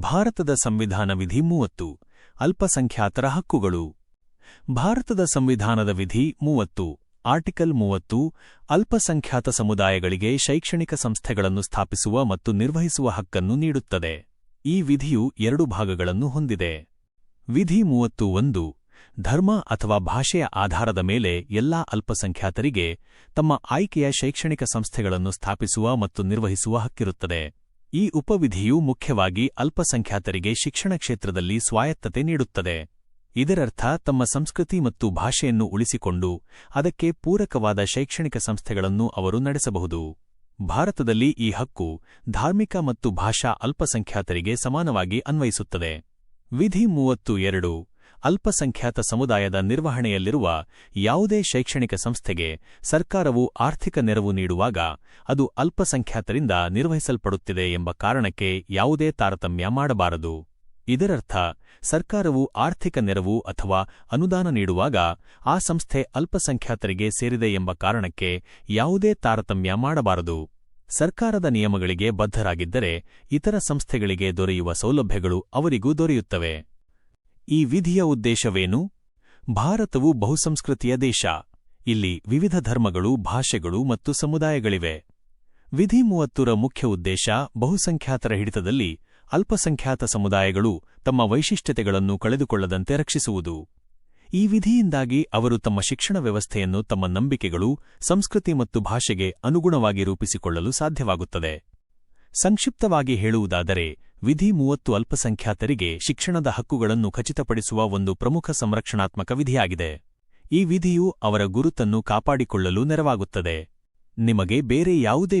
ಭಾರತದ ಸಂವಿಧಾನ ವಿಧಿ ಮೂವತ್ತು, ಅಲ್ಪಸಂಖ್ಯಾತರ ಹಕ್ಕುಗಳು. ಭಾರತದ ಸಂವಿಧಾನದ ವಿಧಿ ಮೂವತ್ತು, ಆರ್ಟಿಕಲ್ ಮೂವತ್ತು, ಅಲ್ಪಸಂಖ್ಯಾತ ಸಮುದಾಯಗಳಿಗೆ ಶೈಕ್ಷಣಿಕ ಸಂಸ್ಥೆಗಳನ್ನು ಸ್ಥಾಪಿಸುವ ಮತ್ತು ನಿರ್ವಹಿಸುವ ಹಕ್ಕನ್ನು ನೀಡುತ್ತದೆ. ಈ ವಿಧಿಯು ಎರಡು ಭಾಗಗಳನ್ನು ಹೊಂದಿದೆ. ವಿಧಿ ಮೂವತ್ತು ಒಂದು, ಧರ್ಮ ಅಥವಾ ಭಾಷೆಯ ಆಧಾರದ ಮೇಲೆ ಎಲ್ಲಾ ಅಲ್ಪಸಂಖ್ಯಾತರಿಗೆ ತಮ್ಮ ಆಯ್ಕೆಯ ಶೈಕ್ಷಣಿಕ ಸಂಸ್ಥೆಗಳನ್ನು ಸ್ಥಾಪಿಸುವ ಮತ್ತು ನಿರ್ವಹಿಸುವ ಹಕ್ಕಿರುತ್ತದೆ. ಈ ಉಪವಿಧಿಯು ಮುಖ್ಯವಾಗಿ ಅಲ್ಪಸಂಖ್ಯಾತರಿಗೆ ಶಿಕ್ಷಣ ಕ್ಷೇತ್ರದಲ್ಲಿ ಸ್ವಾಯತ್ತತೆ ನೀಡುತ್ತದೆ. ಇದರರ್ಥ, ತಮ್ಮ ಸಂಸ್ಕೃತಿ ಮತ್ತು ಭಾಷೆಯನ್ನು ಉಳಿಸಿಕೊಂಡು ಅದಕ್ಕೆ ಪೂರಕವಾದ ಶೈಕ್ಷಣಿಕ ಸಂಸ್ಥೆಗಳನ್ನು ಅವರು ನಡೆಸಬಹುದು. ಭಾರತದಲ್ಲಿ ಈ ಹಕ್ಕು ಧಾರ್ಮಿಕ ಮತ್ತು ಭಾಷಾ ಅಲ್ಪಸಂಖ್ಯಾತರಿಗೆ ಸಮಾನವಾಗಿ ಅನ್ವಯಿಸುತ್ತದೆ. ವಿಧಿ ಮೂವತ್ತು ಎರಡು. ಅಲ್ಪಸಂಖ್ಯಾತ ಸಮುದಾಯದ ನಿರ್ವಹಣೆಯಲ್ಲಿರುವ ಯಾವುದೇ ಶೈಕ್ಷಣಿಕ ಸಂಸ್ಥೆಗೆ ಸರ್ಕಾರವು ಆರ್ಥಿಕ ನೆರವು ನೀಡುವಾಗ ಅದು ಅಲ್ಪಸಂಖ್ಯಾತರಿಂದ ನಿರ್ವಹಿಸಲ್ಪಡುತ್ತಿದೆ ಎಂಬ ಕಾರಣಕ್ಕೆ ಯಾವುದೇ ತಾರತಮ್ಯ ಮಾಡಬಾರದು. ಇದರರ್ಥ, ಸರ್ಕಾರವು ಆರ್ಥಿಕ ನೆರವು ಅಥವಾ ಅನುದಾನ ನೀಡುವಾಗ ಆ ಸಂಸ್ಥೆ ಅಲ್ಪಸಂಖ್ಯಾತರಿಗೆ ಸೇರಿದೆ ಎಂಬ ಕಾರಣಕ್ಕೆ ಯಾವುದೇ ತಾರತಮ್ಯ ಮಾಡಬಾರದು. ಸರ್ಕಾರದ ನಿಯಮಗಳಿಗೆ ಬದ್ಧರಾಗಿದ್ದರೆ ಇತರ ಸಂಸ್ಥೆಗಳಿಗೆ ದೊರೆಯುವ ಸೌಲಭ್ಯಗಳು ಅವರಿಗೂ ದೊರೆಯುತ್ತವೆ. ಈ ವಿಧಿಯ ಉದ್ದೇಶವೇನು? ಭಾರತವು ಬಹುಸಂಸ್ಕೃತಿಯ ದೇಶ. ಇಲ್ಲಿ ವಿವಿಧ ಧರ್ಮಗಳು, ಭಾಷೆಗಳು ಮತ್ತು ಸಮುದಾಯಗಳಿವೆ. ವಿಧಿ ಮೂವತ್ತುರ ಮುಖ್ಯ ಉದ್ದೇಶ, ಬಹುಸಂಖ್ಯಾತರ ಹಿಡಿತದಲ್ಲಿ ಅಲ್ಪಸಂಖ್ಯಾತ ಸಮುದಾಯಗಳು ತಮ್ಮ ವೈಶಿಷ್ಟ್ಯತೆಗಳನ್ನು ಕಳೆದುಕೊಳ್ಳದಂತೆ ರಕ್ಷಿಸುವುದು. ಈ ವಿಧಿಯಿಂದಾಗಿ ಅವರು ತಮ್ಮ ಶಿಕ್ಷಣ ವ್ಯವಸ್ಥೆಯನ್ನು ತಮ್ಮ ನಂಬಿಕೆಗಳು, ಸಂಸ್ಕೃತಿ ಮತ್ತು ಭಾಷೆಗೆ ಅನುಗುಣವಾಗಿ ರೂಪಿಸಿಕೊಳ್ಳಲು ಸಾಧ್ಯವಾಗುತ್ತದೆ. ಸಂಕ್ಷಿಪ್ತವಾಗಿ ಹೇಳುವುದಾದರೆ ವಿಧಿ ಮೂವತ್ತು ಅಲ್ಪಸಂಖ್ಯಾತರಿಗೆ ಶಿಕ್ಷಣದ ಹಕ್ಕುಗಳನ್ನು ಖಚಿತಪಡಿಸುವ ಒಂದು ಪ್ರಮುಖ ಸಂರಕ್ಷಣಾತ್ಮಕ ವಿಧಿಯಾಗಿದೆ. ಈ ವಿಧಿಯು ಅವರ ಗುರುತನ್ನು ಕಾಪಾಡಿಕೊಳ್ಳಲು ನೆರವಾಗುತ್ತದೆ. ನಿಮಗೆ ಬೇರೆ ಯಾವುದೇ